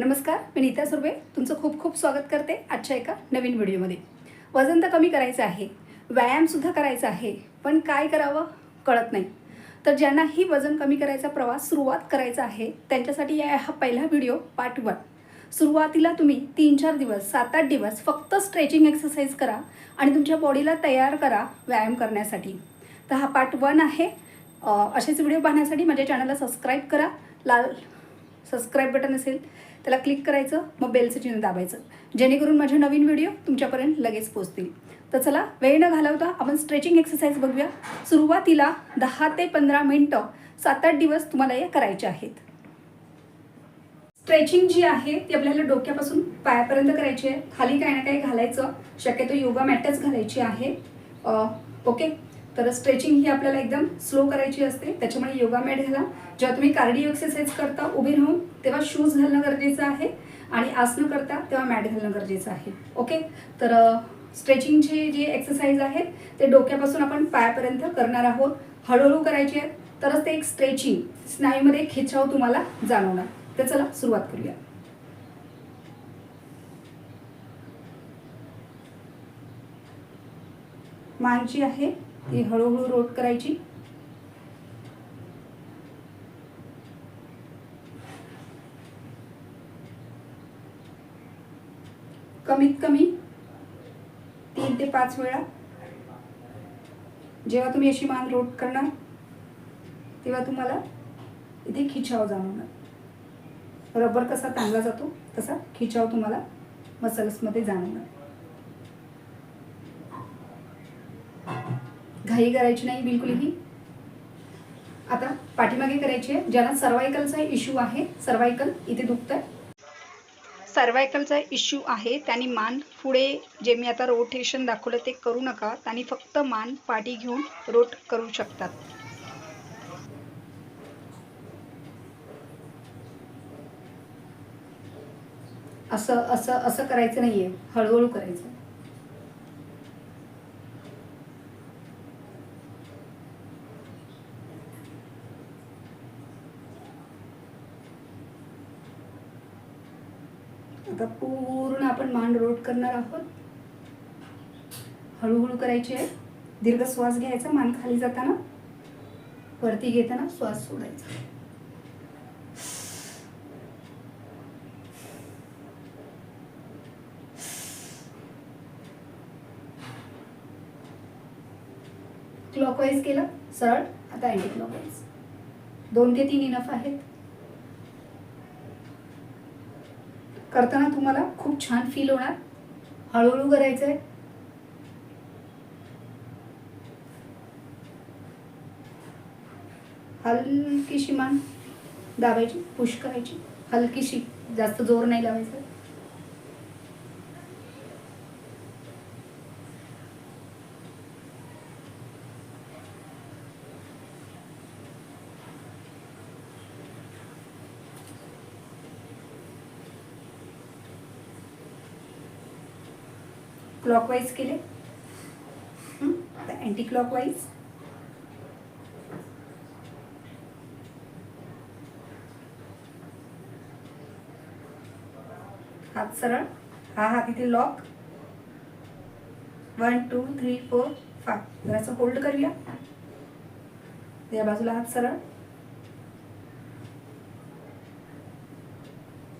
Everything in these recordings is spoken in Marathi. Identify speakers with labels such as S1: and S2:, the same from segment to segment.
S1: नमस्कार मी नीता सुर्वे. तुमचं खूप खूप स्वागत करते आजच्या एका नवीन व्हिडिओमध्ये. वजन तर कमी करायचं आहे व्यायामसुद्धा करायचा आहे पण काय करावं कळत नाही. तर ज्यांना ही वजन कमी करायचा प्रवास सुरुवात करायचा आहे त्यांच्यासाठी या हा पहिला व्हिडिओ पार्ट वन. सुरुवातीला तुम्ही तीन चार दिवस सात आठ दिवस फक्त स्ट्रेचिंग एक्सरसाइज करा आणि तुमच्या बॉडीला तयार करा व्यायाम करण्यासाठी. तर हा पार्ट वन आहे. असेच व्हिडिओ पाहण्यासाठी माझ्या चॅनलला सबस्क्राईब करा. लाल सबस्क्राईब बटन असेल. त्याला क्लिक करायचं मग बेलचं चिन्ह दाबायचं. जेणेकरून माझे नवीन व्हिडिओ तुमच्यापर्यंत लगेच पोचतील तर चला वेळ न घालवता आपण स्ट्रेचिंग एक्सरसाइज बघूया. सुरुवातीला दहा ते पंधरा मिनटं सात आठ दिवस तुम्हाला या करायचे आहेत. स्ट्रेचिंग जी आहे ती आपल्याला डोक्यापासून पायापर्यंत करायची आहे. खाली काही ना काही घालायचं शक्यतो योगा मॅटच घालायची आहे. ओके तर स्ट्रेचिंग ही आपल्याला एकदम स्लो करायची असते. त्याच्यामुळे योगा मॅट घाला. जेव्हा तुम्ही कार्डिओ एक्सरसाइज करता उभी राहून तेव्हा शूज घालणं गरजेचं आहे आणि आसनं करता तेव्हा मॅट घालणं गरजेचं आहे. ओके तर स्ट्रेचिंगचे जे एक्सरसाइज आहेत ते डोक्यापासून आपण पायापर्यंत करणार आहोत. हळूहळू करायचे आहेत. तरच ते एक स्ट्रेचिंग स्नायूमध्ये खिचाव तुम्हाला जाणवणार. तर चला सुरुवात करूया. मान जी आहे. ती हळूहळू रोट करायची. कमीत कमी तीन ते पाच वेळा. जेव्हा तुम्ही अशी मान रोट करणार तेव्हा तुम्हाला इथे खिचाव जाणवणार. रबर कसा ताणला जातो तसा खिचाव तुम्हाला मसल्समध्ये जाणवणार. घाई करायची नाही बिलकुलही आता पाठीमागे करायची आहे. ज्यांना सर्वायकलचा इश्यू आहे सर्वायकल इथे दुखतंय. सर्वायकलचा इश्यू आहे त्यांनी मान पुढे जे मी आता रोटेशन दाखवलं ते करू नका. त्यांनी फक्त मान पाठी घेऊन रोट करू शकतात. असं असं असं करायचं नाहीये. हळूहळू करायचं. आता पूर्ण आपण मान रोट करणार आहोत. हळूहळू करायची आहे. दीर्घ श्वास घ्यायचा मान खाली जाताना. वरती घेताना श्वास सोडायचा. क्लॉकवाईज केलं. सरळ. आता अँटी क्लॉकवाईज दोन ते तीन इनफ आहेत. करताना तुम्हाला खूप छान फील होणार. हळूहळू करायचं आहे हलकीशी मान दाबायची पुश करायची. हलकीशी जास्त जोर नाही लावायचा. क्लॉकवाईज केले. अँटी क्लॉकवाईज हात सरळ. हा हात इथे lock one two three four five जरासं होल्ड करूया. या बाजूला हात सरळ.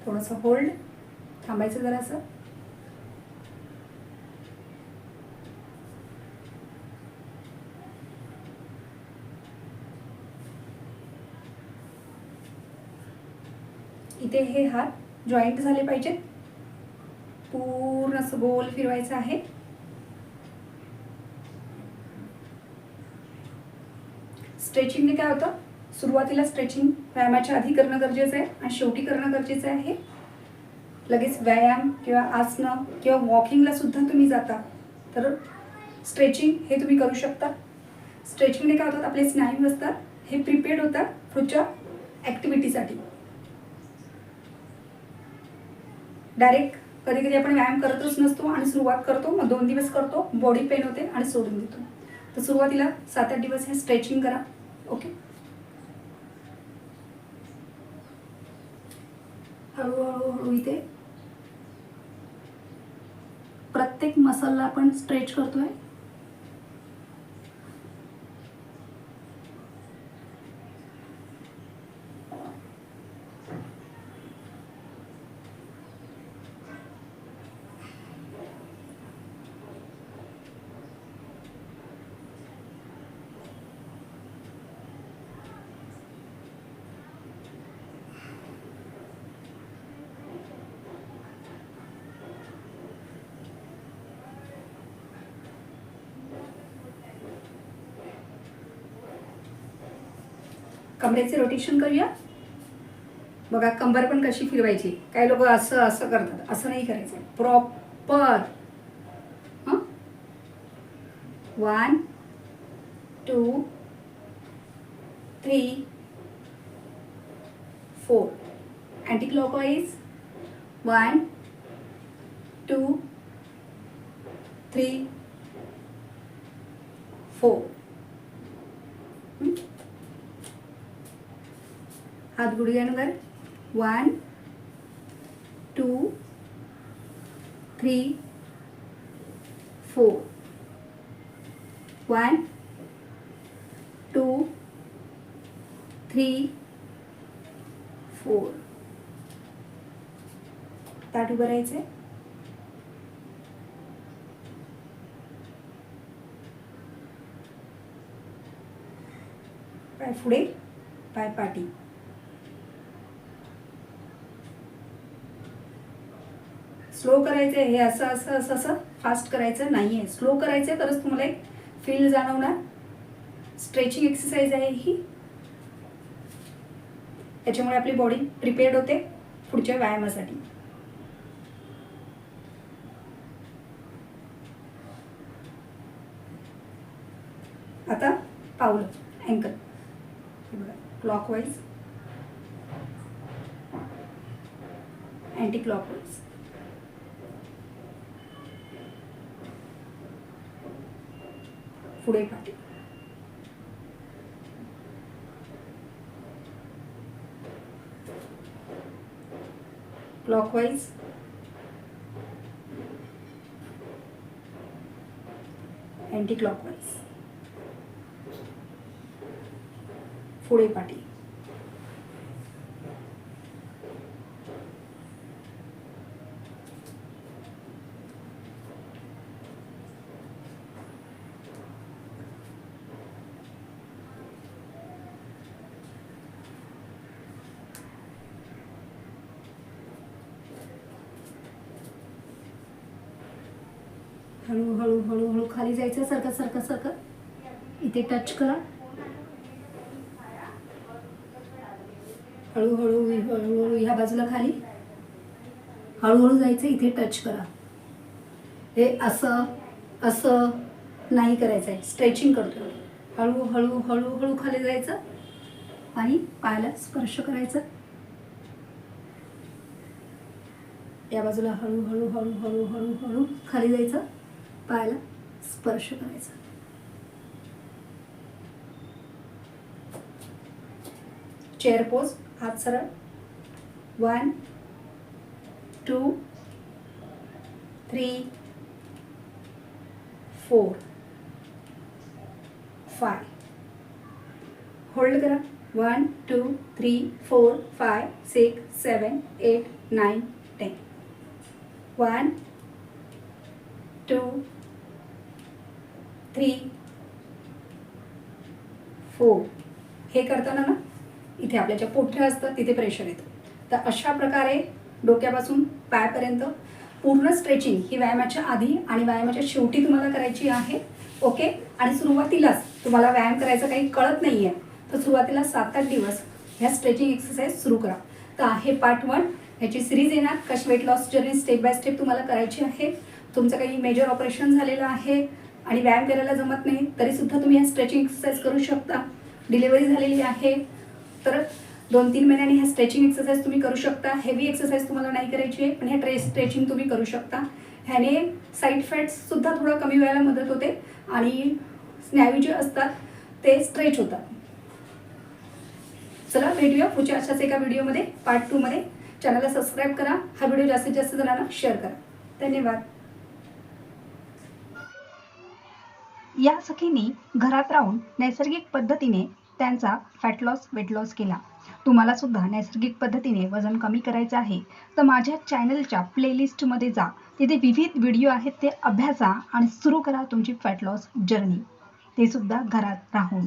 S1: थोडंसं होल्ड थांबायचं जरासं. इथे हे हात जॉईंट झाले पाहिजेत. पूर्ण असं गोल फिरवायचं आहे. स्ट्रेचिंगने काय होतं? सुरुवातीला स्ट्रेचिंग व्यायामाच्या आधी करणं गरजेचं आहे आणि शेवटी करणं गरजेचं आहे. लगेच व्यायाम किंवा आसनं किंवा वॉकिंगला सुद्धा तुम्ही जाता. तर स्ट्रेचिंग हे तुम्ही करू शकता. स्ट्रेचिंगने काय होतात? आपले स्नायू असतात. हे प्रिपेअर्ड होतात पुढच्या ॲक्टिव्हिटीसाठी डायरेक्ट कधी कधी आपण व्यायाम करतच नसतो आणि सुरुवात करतो मग दोन दिवस करतो बॉडी पेन होते आणि सोडून देतो. तर सुरुवातीला सात आठ दिवस हे स्ट्रेचिंग करा ओके हळूहळू हळू इथे प्रत्येक मसलला आपण स्ट्रेच करतोय. कमरेचे रोटेशन करूया. बघा कंबर पण कशी फिरवायची. काही लोक असं असं करतात. असं नाही करायचं. प्रॉपर हां? One two three four anti clockwise one two three four हात गुडघ्यांवर one two three four one two three four ताट उभं राहायचं पाय पुढे पाय पाठी. स्लो करायचं हे असं असं असं असं फास्ट करायचं नाही आहे स्लो करायचं आहे तरच तुम्हाला एक फील जाणवणार. स्ट्रेचिंग एक्सरसाइज आहे ही. त्याच्यामुळे आपली बॉडी प्रिपेअर्ड होते पुढच्या व्यायामासाठी. आता पावलं अँकल क्लॉकवाईज अँटी क्लॉकवाईज पुढे पाठी क्लॉकवाईज अँटी क्लॉकवाईज पुढे पाठी. हळूहळू हळूहळू खाली जायचं सरकत सरकत सरकत इथे टच करा हळूहळू हळूहळू ह्या बाजूला खाली हळूहळू जायचं इथे टच करा हे असं असं नाही करायचं आहे स्ट्रेचिंग करतो हळूहळू हळूहळू खाली जायचं आणि पायाला स्पर्श करायचं या बाजूला हळूहळू हळूहळू हळूहळू खाली जायचं पायाला स्पर्श करायचा. चेअर पोज हात सरळ. One two three four five hold करा. One two three four five six seven eight nine ten one two three four हे करताना ना इथे आपल्या ज्या पोठ्या असतात तिथे प्रेशर येतं. तर अशा प्रकारे डोक्यापासून पायापर्यंत पूर्ण स्ट्रेचिंग ही व्यायामाच्या आधी आणि व्यायामाच्या शेवटी तुम्हाला करायची आहे ओके? आणि सुरुवातीलाच तुम्हाला व्यायाम करायचं काही कळत नाही आहे तर सुरुवातीला सात आठ दिवस ह्या स्ट्रेचिंग एक्सरसाइज सुरू करा. तर आहे पार्ट वन ह्याची सिरीज येणार. कश weight loss journey step by step तुम्हाला करायची आहे. तुमचं काही मेजर ऑपरेशन झालेलं आहे. आणि व्यायाम करायला जमत नाही तरीसुद्धा तुम्ही ह्या स्ट्रेचिंग एक्सरसाइज करू शकता. डिलिव्हरी झालेली आहे. तर दोन तीन महिन्याने ह्या स्ट्रेचिंग एक्सरसाइज तुम्ही करू शकता. हेवी एक्सरसाइज तुम्हाला नाही करायची आहे पण ह्या ट्रे स्ट्रेचिंग तुम्ही करू शकता. ह्याने साईड फॅट्ससुद्धा थोडं कमी व्हायला मदत होते आणि स्नॅवी जे असतात ते स्ट्रेच होतात. चला भेटूया पुढच्या अशाच एका व्हिडिओमध्ये पार्ट टूमध्ये चॅनलला सबस्क्राईब करा. हा व्हिडिओ जास्तीत जास्त जणांना शेअर करा. धन्यवाद. या सखींनी घरात राहून नैसर्गिक पद्धतीने त्यांचा फॅट लॉस वेट लॉस केला. तुम्हाला सुद्धा नैसर्गिक पद्धतीने वजन कमी करायचं आहे तर माझ्या चॅनलच्या प्लेलिस्टमध्ये जा. तिथे विविध व्हिडिओ आहेत ते अभ्यासा आणि सुरू करा तुमची फॅट लॉस जर्नी ते सुद्धा घरात राहून.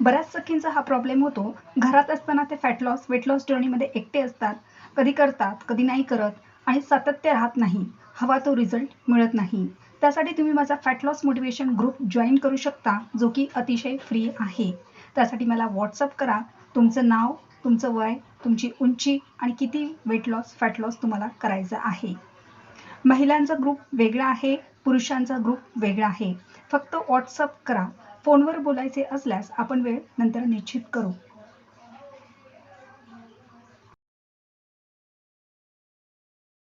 S1: बऱ्याच सखींचा हा प्रॉब्लेम होतो. घरात असताना ते फॅट लॉस वेट लॉस जर्नीमध्ये एकटे असतात. कधी करतात कधी नाही करत आणि सातत्य राहत नाही. हवा तो रिझल्ट मिळत नाही. त्यासाठी तुम्ही माझा fat loss motivation group join करू शकता जो की अतिशय फ्री आहे. त्यासाठी मला व्हॉट्सअप करा. तुमचं नाव तुमचं वय तुमची उंची आणि किती वेट लॉस फॅट लॉस तुम्हाला करायचं आहे. महिलांचा ग्रुप वेगळा आहे पुरुषांचा ग्रुप वेगळा आहे. फक्त व्हॉट्सअप करा. फोनवर बोलायचे असल्यास आपण वेळ नंतर निश्चित करू.